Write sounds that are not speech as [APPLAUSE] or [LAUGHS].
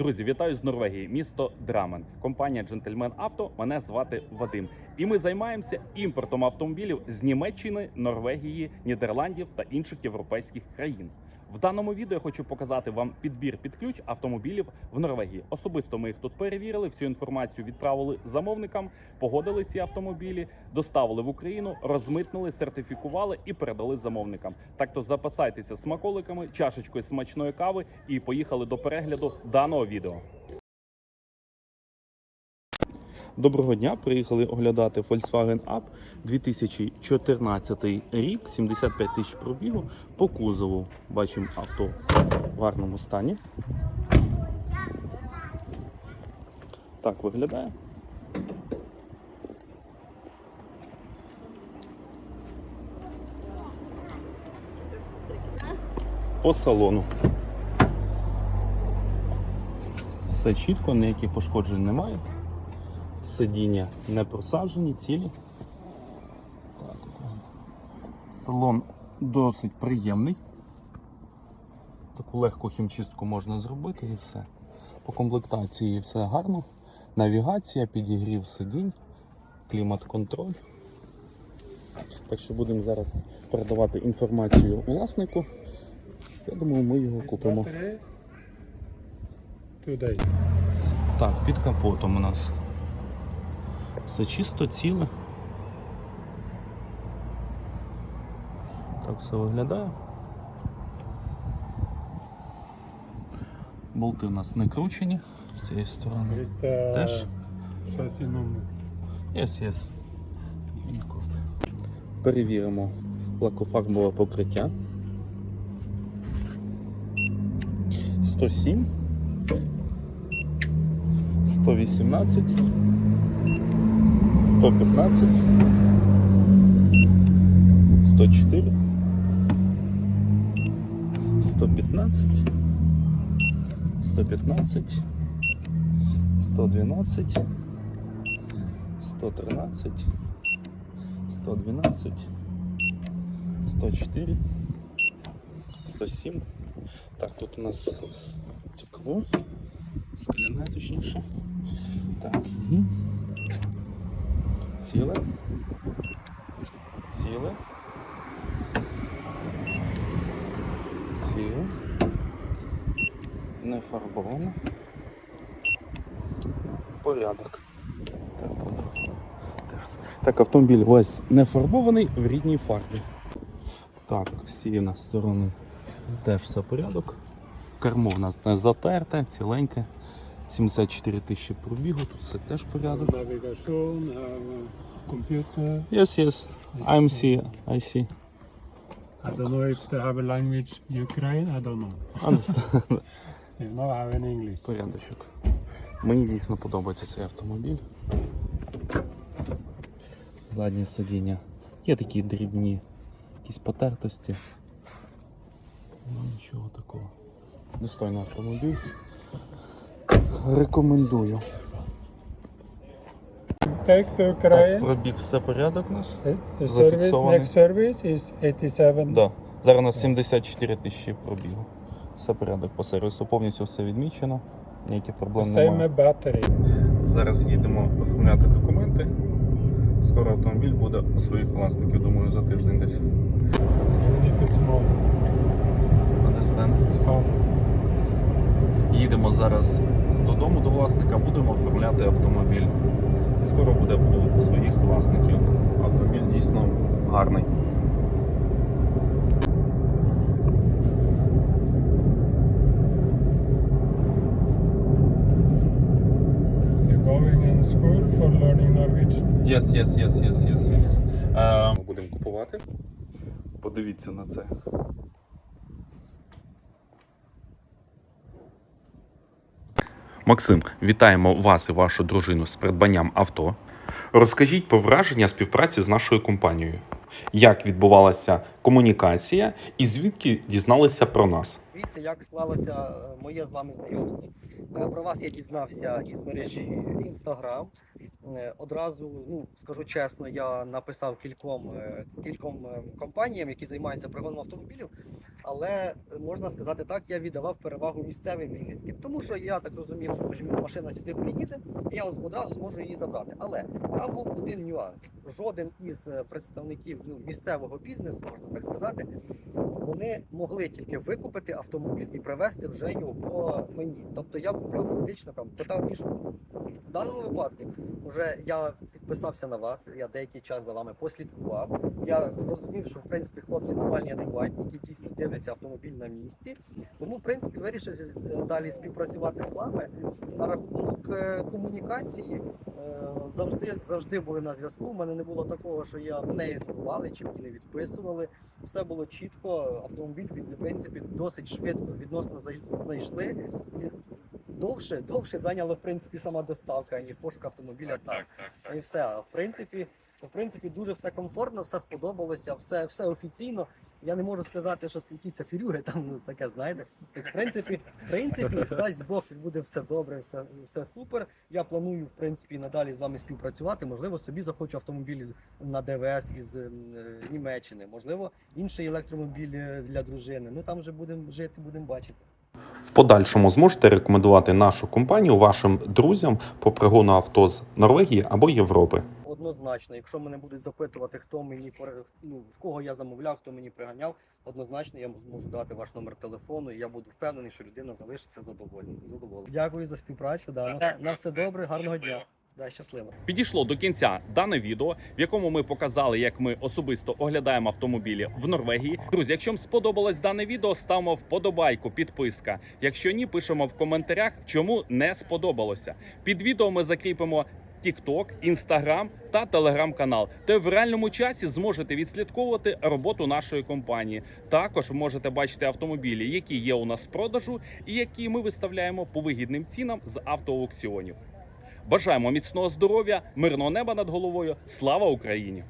Друзі, вітаю з Норвегії, місто Драмен. Компанія Джентльмен Авто. Мене звати Вадим. І ми займаємося імпортом автомобілів з Німеччини, Норвегії, Нідерландів та інших європейських країн. В даному відео я хочу показати вам підбір під ключ автомобілів в Норвегії. Особисто ми їх тут перевірили, всю інформацію відправили замовникам, погодили ці автомобілі, доставили в Україну, розмитнили, сертифікували і передали замовникам. Так то запасайтеся смаколиками, чашечкою смачної кави і поїхали до перегляду даного відео. Доброго дня. Приїхали оглядати Volkswagen Up 2014 рік, 75 тисяч пробігу. По кузову бачимо авто в гарному стані. Так виглядає. По салону. Все чітко, ніяких пошкоджень немає. Сидіння не просаджені, цілі. Так, от. Салон досить приємний. Таку легку хімчистку можна зробити і все. По комплектації все гарно. Навігація, підігрів сидінь, клімат-контроль. Так що будемо зараз передавати інформацію власнику. Я думаю, ми його купимо. Today. Так, під капотом у нас. Все чисто, ціле. Так все виглядає. Болти у нас не кручені з цієї сторони. Is Теж. chassis number? Yes, yes. Перевіримо лакофарбове покриття. 107. 118. 115. 104. 115. 115. 112. 113, 112, 104, 107. Так, тут у нас стекло, скляне точніше. Так, і ціле, ціле, ціле, не фарбоване. Порядок. Так, автомобіль весь не фарбований в рідній фарбі. Так, з цієї сторони теж все порядок. Кермо в нас не затерте, ціленьке. 74 тисячі пробігу, тут все теж порядок. A computer. Yes, yes. I'm see, I see. I don't know if they have a language Ukraine, I don't know. Understand. [LAUGHS] If not, have in English. Порядочок. Мені дійсно подобається цей автомобіль. Заднє сидіння. Є такі дрібні якісь потертості. Ну, нічого такого. Достойний автомобіль. Рекомендую. Так, пробіг все порядок у нас. The зафіксований. next service is 87. Да. Зараз у нас 74 тисячі пробігу. Все порядок по сервісу, повністю все відмічено. Ніяких проблем Same немає. battery. Зараз їдемо оформляти документи. Скоро автомобіль буде у своїх власників, думаю, за тиждень десь. If it's more, Understand? it's fast. Їдемо зараз додому до власника, будемо оформляти автомобіль. І скоро буде у своїх власників. Автомобіль дійсно гарний. You're going in school for learning Norwegian. Yes, yes, yes, yes, yes, yes. Ми будемо купувати. Подивіться на це. Максим, вітаємо вас і вашу дружину з придбанням авто. Розкажіть про враження співпраці з нашою компанією. Як відбувалася комунікація і звідки дізналися про нас? Дивіться, як склалося е, моє з вами знайомство. Е, Про вас я дізнався із мережі Instagram. Е, Одразу, ну скажу чесно, я написав кільком, кільком компаніям, які займаються пригоном автомобілів. Але можна сказати так, я віддавав перевагу місцевим вінницьким, тому що я так розумів, що хоч машина сюди приїде, і я одразу зможу її забрати. Але там був один нюанс. Жоден із представників ну, місцевого бізнесу, можна так сказати, вони могли тільки викупити автомобіль і привезти вже його мені. Тобто я купляв фактично там питав мішу. В даному випадку вже я підписався на вас, я деякий час за вами послідкував. Я розумів, що в принципі хлопці нормальні, адекватні, які дійсно дивляться автомобіль на місці. Тому, в принципі, вирішив далі співпрацювати з вами на рахунок е, комунікації. Завжди завжди були на зв'язку. У мене не було такого, що я мене ігнорували чи мені не відписували. Все було чітко. Автомобіль від в принципі досить швидко відносно знайшли. І Довше, довше зайняла в принципі сама доставка, ніж пошук автомобіля. Так, і все. В принципі, в принципі, дуже все комфортно, все сподобалося, все, все офіційно. Я не можу сказати, що якісь афірюги там ну, таке, знаєте. Тобто, в принципі, в принципі, дасть Бог, буде все добре, все, все супер. Я планую, в принципі, надалі з вами співпрацювати. Можливо, собі захочу автомобіль на ДВС із е, Німеччини, можливо, інший електромобіль е, для дружини. Ну там вже будемо жити, будемо бачити. В подальшому зможете рекомендувати нашу компанію вашим друзям по пригону авто з Норвегії або Європи. Однозначно, якщо мене будуть запитувати, хто мені ну, в кого я замовляв, хто мені приганяв, однозначно я зможу дати ваш номер телефону, і я буду впевнений, що людина залишиться задоволена. задоволена. Дякую за співпрацю. Да. На, на все добре, гарного дня. Да, щасливо. Підійшло до кінця дане відео, в якому ми показали, як ми особисто оглядаємо автомобілі в Норвегії. Друзі, якщо вам сподобалось дане відео, ставимо вподобайку, підписка. Якщо ні, пишемо в коментарях, чому не сподобалося. Під відео ми закріпимо. TikTok, Instagram та Telegram канал, де в реальному часі зможете відслідковувати роботу нашої компанії. Також можете бачити автомобілі, які є у нас в продажу, і які ми виставляємо по вигідним цінам з автоаукціонів. Бажаємо міцного здоров'я, мирного неба над головою. Слава Україні!